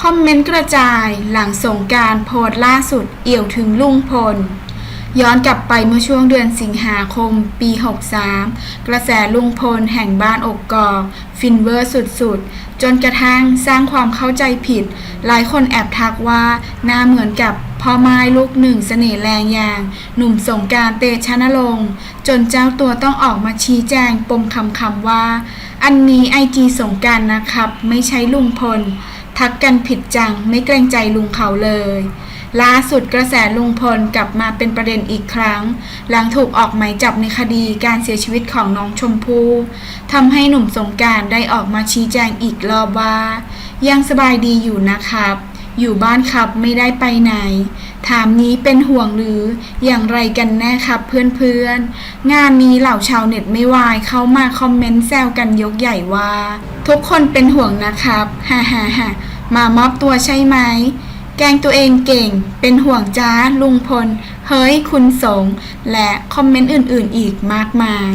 คอมเมนต์กระจายหลังสงการโพสต์ล่าสุดเอี่ยวถึงลุงพล ย้อนกลับไปเมื่อช่วงเดือนสิงหาคมปี 63 กระแสลุงพลแห่งบ้านอกกอกฟินเวอร์สุดๆ จนกระทั่งสร้างความเข้าใจผิด หลายคนแอบทักว่าหน้าเหมือนกับพ่อไม้ลูกหนึ่งเสน่ห์แรงอย่าง หนุ่มสงการเตชะนรงค์จนเจ้าตัวต้องออกมาชี้แจงปมคำคำว่า อันนี้ไอจีสงการนะครับ ไม่ใช่ลุงพล ทักกันผิดจังไม่เกรงใจลุงเขาเลยล่าสุดกระแสลุงพลกลับมาเป็นประเด็นอีกครั้ง หลังถูกออกหมายจับในคดีการเสียชีวิตของน้องชมพู่ทำให้หนุ่มสงการได้ออกมาชี้แจงอีกรอบว่า ยังสบายดีอยู่นะครับ อยู่บ้านครับไม่ได้ไปไหน ถามนี้เป็นห่วงหรืออย่างไรกันแน่ครับเพื่อนๆ งานนี้เหล่าชาวเน็ตไม่วายเข้ามาคอมเมนต์แซวกันยกใหญ่ว่า ทุกคนเป็นห่วงนะครับฮ่าฮ่าฮ่ามามอบตัวใช่ไหม แกงตัวเองเก่ง เป็นห่วงจ้าลุงพล เฮ้ยคุณสง และคอมเมนต์อื่นๆอีกมากมาย